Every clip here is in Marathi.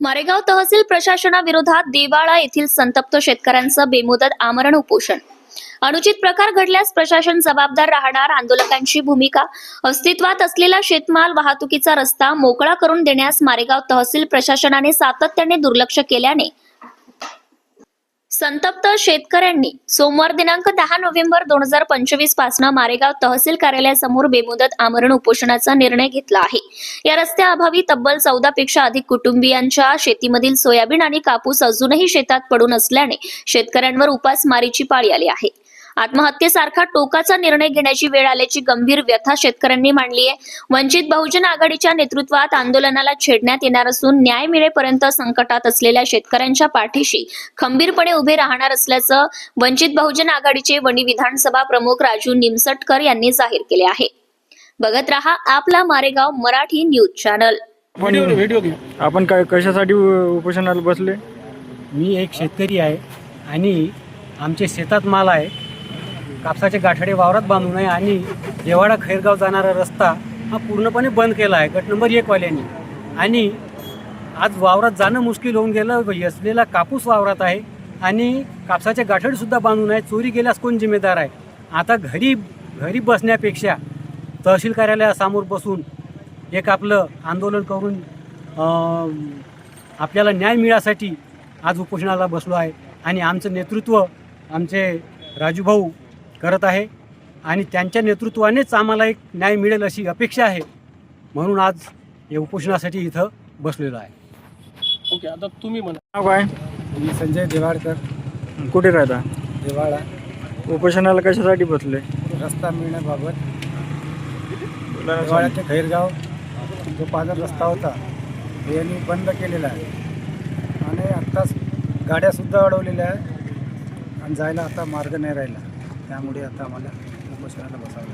मारेगाव तहसील प्रशासनाविरोधात देवाळा येथील संतप्त शेतकऱ्यांचं बेमुदत आमरण उपोषण. अनुचित प्रकार घडल्यास प्रशासन जबाबदार राहणार आंदोलकांची भूमिका. अस्तित्वात असलेला शेतमाल वाहतुकीचा रस्ता मोकळा करून देण्यास मारेगाव तहसील प्रशासनाने सातत्याने दुर्लक्ष केल्याने संतप्त शेतकऱ्यांनी सोमवार दिनांक दहा नोव्हेंबर दोन हजार पंचवीसपासून मारेगाव तहसील कार्यालयासमोर बेमुदत आमरण उपोषणाचा निर्णय घेतला आहे. या रस्त्याअभावी तब्बल चौदा पेक्षा अधिक कुटुंबियांच्या शेतीमधील सोयाबीन आणि कापूस अजूनही शेतात पडून असल्याने शेतकऱ्यांवर उपासमारीची पाळी आली आहे. आत्महत्येसारखा टोकाचा निर्णय घेण्याची वेळ आल्याची गंभीर व्यथा शेतकऱ्यांनी मांडली आहे. वंचित बहुजन आघाडीच्या नेतृत्वात आंदोलनाला छेडण्यात येणार असून न्याय मिळेपर्यंत संकटात असलेल्या शेतकऱ्यांच्या पाठीशी खंबीरपणे उभे राहणार असल्याचं वंचित बहुजन आघाडीचे वणी विधानसभा प्रमुख राजू निमसटकर यांनी जाहीर केले आहे. बघत रहा आपला मारेगाव मराठी न्यूज चॅनल. आपण काय कशासाठी उपोषणाला बसले? मी एक शेतकरी आहे आणि आमचे शेतात माल आहे. कापसाचे गाठडे वावरात बांधून आहे आणि देवाडा खैरगाव जाणारा रस्ता हा पूर्णपणे बंद केला आहे. गट नंबर एकवाल्यांनी आणि आज वावरात जाणं मुश्किल होऊन गेलं असलेला कापूस वावरात आहे आणि कापसाचे गाठडेसुद्धा बांधून आहे चोरी गेल्यास कोण जिम्मेदार आहे? आता घरी घरी बसण्यापेक्षा तहसील कार्यालयासमोर बसून एक आपलं आंदोलन करून आपल्याला न्याय मिळासाठी आज उपोषणाला बसलो आहे. आणि आमचं नेतृत्व आमचे राजूभाऊ करत आहे आणि त्यांच्या नेतृत्वानेच आम्हाला एक न्याय मिळेल अशी अपेक्षा आहे म्हणून आज या उपोषणासाठी इथं बसलेलो आहे. ओके आता तुम्ही म्हणा. नाव काय? मी संजय देवाडकर. कुठे राहता? देवाळा उपोषणाला कशासाठी बसले? रस्ता मिळण्याबाबत. देवाळ्याचे खैरगाव जो पादर रस्ता होता ते यांनी बंद केलेला आहे. आणि आत्ताच गाड्यासुद्धा अडवलेल्या आहे आणि जायला आता मार्ग नाही राहिला. त्यामुळे आता आम्हाला उपोषणाला बसावं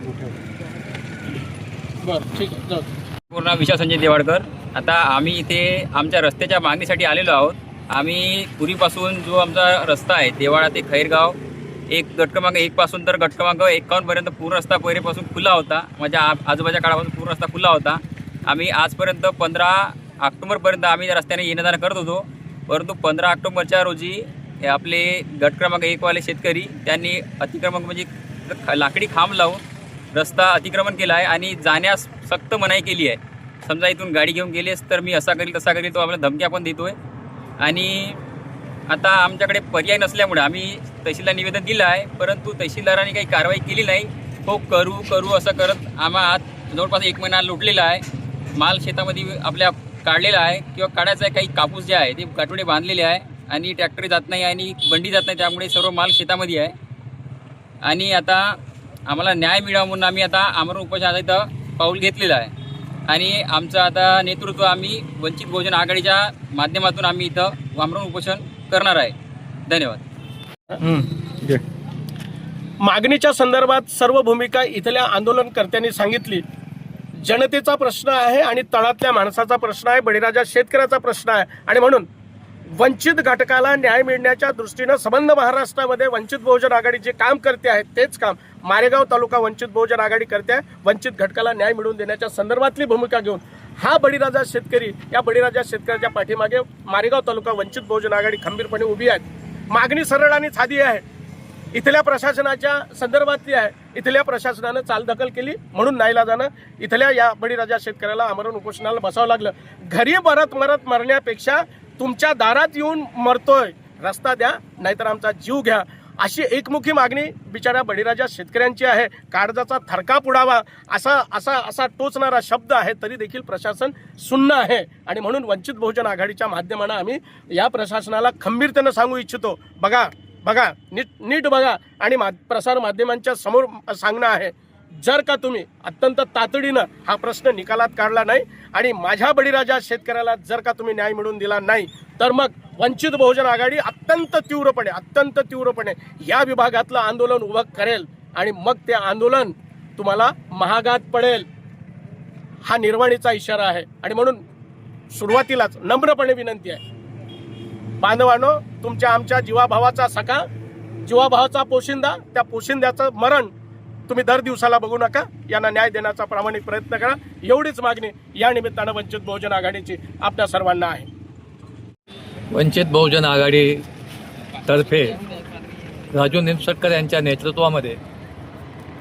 बरं ठीक आहे पूर्ण विशाल संजय देवाडकर आता आम्ही इथे आमच्या रस्त्याच्या मागणीसाठी आलेलो आहोत. आम्ही पुरीपासून जो आमचा रस्ता आहे देवाळा ते खैरगाव एक गट क्रमांक एकपासून तर गट क्रमांक एकावन्नपर्यंत पूर्ण रस्ता पहिलेपासून खुला होता. माझ्या आ आजोबाच्या काळापासून पूर्ण रस्ता खुला होता. आम्ही आजपर्यंत पंधरा ऑक्टोबरपर्यंत आम्ही त्या रस्त्याने येणं जाणं करत होतो. परंतु पंधरा ऑक्टोबरच्या रोजी हे आपले गट क्रमांक एकवाले शेतकरी त्यांनी अतिक्रमण म्हणजे ख- लाकडी खांब लावून रस्ता अतिक्रमण केला आहे आणि जाण्यास सक्त मनाई केली आहे. समजा इथून गाडी घेऊन गेलेस तर मी असा करील तसा करील तो आपल्याला धमक्या पण देतो आहे आणि आता आमच्याकडे पर्याय नसल्यामुळे आम्ही तहसीलदार निवेदन दिलं आहे परंतु तहसीलदारांनी काही कारवाई केली नाही. हो करू करू असं करत आम्हा जवळपास एक महिना लुटलेला आहे. माल शेतामध्ये आपल्या काढलेला आहे किंवा काढायचा आहे काही कापूस जे आहे ते गाठोडे बांधलेले आहे. आणि ट्रॅक्टर जात नाही आणि बंडी जात नाही त्यामुळे सर्व माल शेतामध्ये आहे. आणि आता आम्हाला न्याय मिळावा म्हणून आम्ही आता आमरण उपोषणाचा इथं पाऊल घेतलेलं आहे. आणि आमचं आता नेतृत्व आम्ही वंचित बहुजन आघाडीच्या माध्यमातून आम्ही इथं आमरण उपोषण करणार आहे. धन्यवाद. मागणीच्या संदर्भात सर्व भूमिका इथल्या आंदोलनकर्त्यांनी सांगितली. जनतेचा प्रश्न आहे आणि तळातल्या माणसाचा प्रश्न आहे बळीराजा शेतकऱ्याचा प्रश्न आहे. आणि म्हणून वंचित घटकाला न्याय मिळण्याच्या दृष्टीनं संबंध महाराष्ट्रामध्ये वंचित बहुजन आघाडी जे काम करते आहे तेच काम मारेगाव तालुका वंचित बहुजन आघाडी करते आहे. वंचित घटकाला न्याय मिळवून देण्याच्या संदर्भातली भूमिका घेऊन हा बळीराजा शेतकरी या बळीराजा शेतकऱ्याच्या पाठीमागे मारेगाव तालुका वंचित बहुजन आघाडी खंबीरपणे उभी आहे मागणी सरळ आणि साधी आहे. इथल्या प्रशासनाच्या संदर्भातली आहे. इथल्या प्रशासनानं चालदखल केली. म्हणून नाईला जाणं इथल्या या बळीराजा शेतकऱ्याला आमरण उपोषणाला बसावं लागलं. घरी मरत मरत मरण्यापेक्षा तुमच्या दारात येऊन मरतोय. रस्ता द्या नाहीतर आमचा जीव घ्या. अशी एकमुखी मागणी बिचाऱ्या बळीराजा शेतकऱ्यांची आहे. काळजाचा थरकाप उडावा असा असा असा टोचणारा शब्द आहे तरी देखील प्रशासन सुन्न आहे. आणि म्हणून वंचित बहुजन आघाडीच्या माध्यमानं आम्ही या प्रशासनाला खंबीरतेनं सांगू इच्छितो. बघा बघा नीट नीट बघा. आणि मा प्रसार माध्यमांच्या समोर सांगणं आहे. जर का तुम्ही अत्यंत तातडीनं हा प्रश्न निकालात काढला नाही आणि माझ्या बळीराजा शेतकऱ्याला जर का तुम्ही न्याय मिळवून दिला नाही तर मग वंचित बहुजन आघाडी अत्यंत तीव्रपणे अत्यंत तीव्रपणे या विभागातलं आंदोलन उभं करेल आणि मग ते आंदोलन तुम्हाला महागात पडेल. हा निर्वाणीचा इशारा आहे. आणि म्हणून सुरुवातीलाच नम्रपणे विनंती आहे. बांधवानो तुमच्या आमच्या जीवाभावाचा सखा जीवाभावाचा पोशिंदा त्या पोशिंद्याचं मरण तुम्ही दर दिवसाला बघू नका. यांना न्याय देण्याचा प्रामाणिक प्रयत्न करा. एवढीच मागणी या निमित्तानं वंचित बहुजन आघाडीची आपल्या सर्वांना आहे. वंचित बहुजन आघाडीतर्फे राजू निमसटकर यांच्या नेतृत्वामध्ये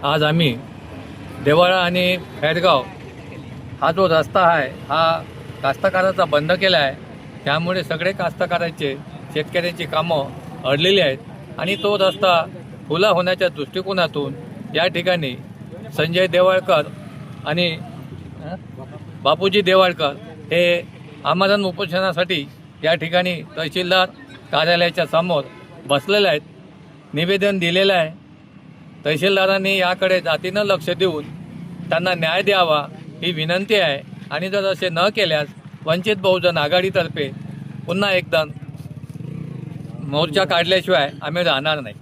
आज आम्ही देवाळा आणि फॅडगाव हा जो रस्ता आहे हा कास्तकाराचा बंद केला आहे. त्यामुळे सगळे कास्तकाराचे शेतकऱ्यांची कामं अडलेली आहेत. आणि तो रस्ता खुला होण्याच्या दृष्टिकोनातून या ठिकाणी संजय देवाळकर आणि बापूजी देवाळकर हे आमरण उपोषणासाठी या ठिकाणी तहसीलदार कार्यालयाच्या समोर बसलेले आहेत. निवेदन दिलेलं आहे. तहसीलदारांनी याकडे जातीनं लक्ष देऊन त्यांना न्याय द्यावा ही विनंती आहे. आणि जर असे न केल्यास वंचित बहुजन आघाडीतर्फे पुन्हा एकदा मोर्चा काढल्याशिवाय आम्ही राहणार नाही.